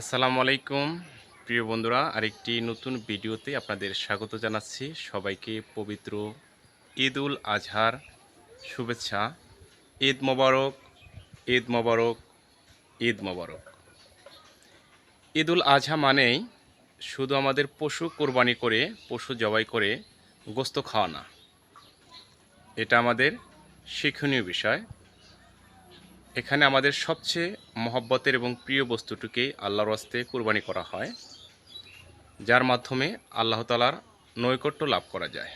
আসসালামু আলাইকুম। প্রিয় বন্ধুরা, আরেকটি নতুন ভিডিওতে আপনাদের স্বাগত জানাচ্ছি। সবাইকে পবিত্র ঈদ উল আজহার শুভেচ্ছা। ঈদ মোবারক ঈদ মোবারক ঈদ মোবারক। ঈদ উল আজহা মানেই শুধু আমাদের পশু কোরবানি করে, পশু জবাই করে, গোস্ত খাওয়া না এটা আমাদের শিক্ষণীয় বিষয়। এখানে আমাদের সবচেয়ে মহব্বতের এবং প্রিয় বস্তুটিকে আল্লাহর হস্তে কুরবানি করা হয়, যার মাধ্যমে আল্লাহ তালার নৈকট্য লাভ করা যায়।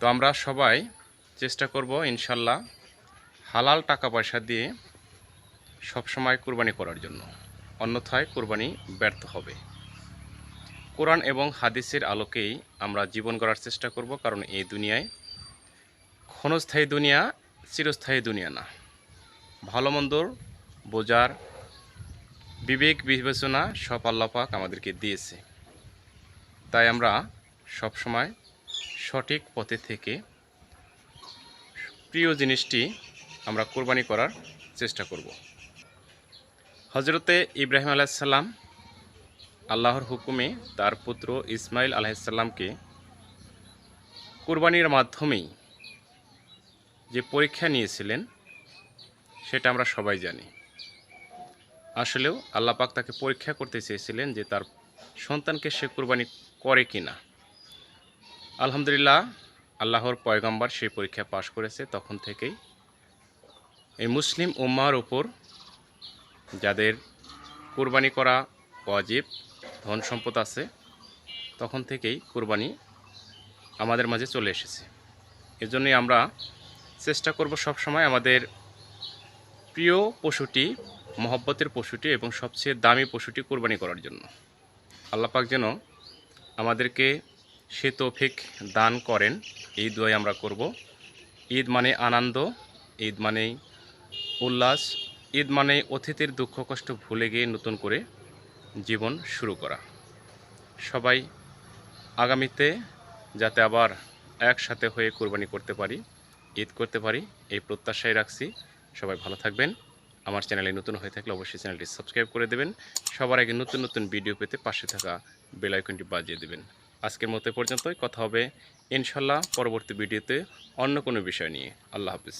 তো আমরা সবাই চেষ্টা করব ইনশাল্লাহ হালাল টাকা পয়সা দিয়ে সবসময় কুরবানি করার জন্য, অন্যথায় কুরবানি ব্যর্থ হবে। কোরআন এবং হাদিসের আলোকেই আমরা জীবন গড়ার চেষ্টা করব, কারণ এই দুনিয়ায় ক্ষণস্থায়ী দুনিয়া চিরস্থায়ী দুনিয়া না। ভালো মন্দর বোঝার, বিবেক বিবেচনা সব আল্লাপাক আমাদেরকে দিয়েছে। তাই আমরা সবসময় সঠিক পথে থেকে প্রিয় জিনিসটি আমরা কোরবানি করার চেষ্টা করব। হজরতে ইব্রাহিম আলাইসাল্লাম আল্লাহর হুকুমে তার পুত্র ইসমাইল আলাইসাল্লামকে কোরবানির মাধ্যমেই যে পরীক্ষা নিয়েছিলেন, সেটা আমরা সবাই জানি। আসলেও আল্লাপাক তাকে পরীক্ষা করতে চেয়েছিলেন যে তার সন্তানকে সে কুরবানি করে কি না আলহামদুলিল্লাহ, আল্লাহর পয়গম্বর সেই পরীক্ষা পাশ করেছে। তখন থেকেই এই মুসলিম উম্মার উপর যাদের কুরবানি করা ওয়াজিব, ধন সম্পদ আছে, তখন থেকেই কুরবানি আমাদের মাঝে চলে এসেছে। এজন্যই আমরা চেষ্টা করব সবসময় আমাদের প্রিয় পশুটি, মহব্বতের পশুটি এবং সবচেয়ে দামি পশুটি কোরবানি করার জন্য। আল্লাপাক যেন আমাদেরকে সে তৌফিক দান করেন। এই দোয়াই আমরা করব। ঈদ মানে আনন্দ, ঈদ মানেই উল্লাস, ঈদ মানে অতিথির দুঃখ কষ্ট ভুলে গিয়ে নতুন করে জীবন শুরু করা। সবাই আগামীতে যাতে আবার একসাথে হয়ে কোরবানি করতে পারি। ঈদ করতে পারি, এই প্রত্যাশায় রাখছি। সবাই ভালো থাকবেন। আমার চ্যানেলে নতুন হয়ে থাকলে অবশ্যই চ্যানেলটি সাবস্ক্রাইব করে দেবেন। সবার আগে নতুন নতুন ভিডিও পেতে পাশে থাকা বেল আইকনটি বাজিয়ে দেবেন। আজকের মতো পর্যন্তই। কথা হবে ইনশাল্লাহ পরবর্তী ভিডিওতে অন্য কোনো বিষয় নিয়ে। আল্লাহ হাফিজ।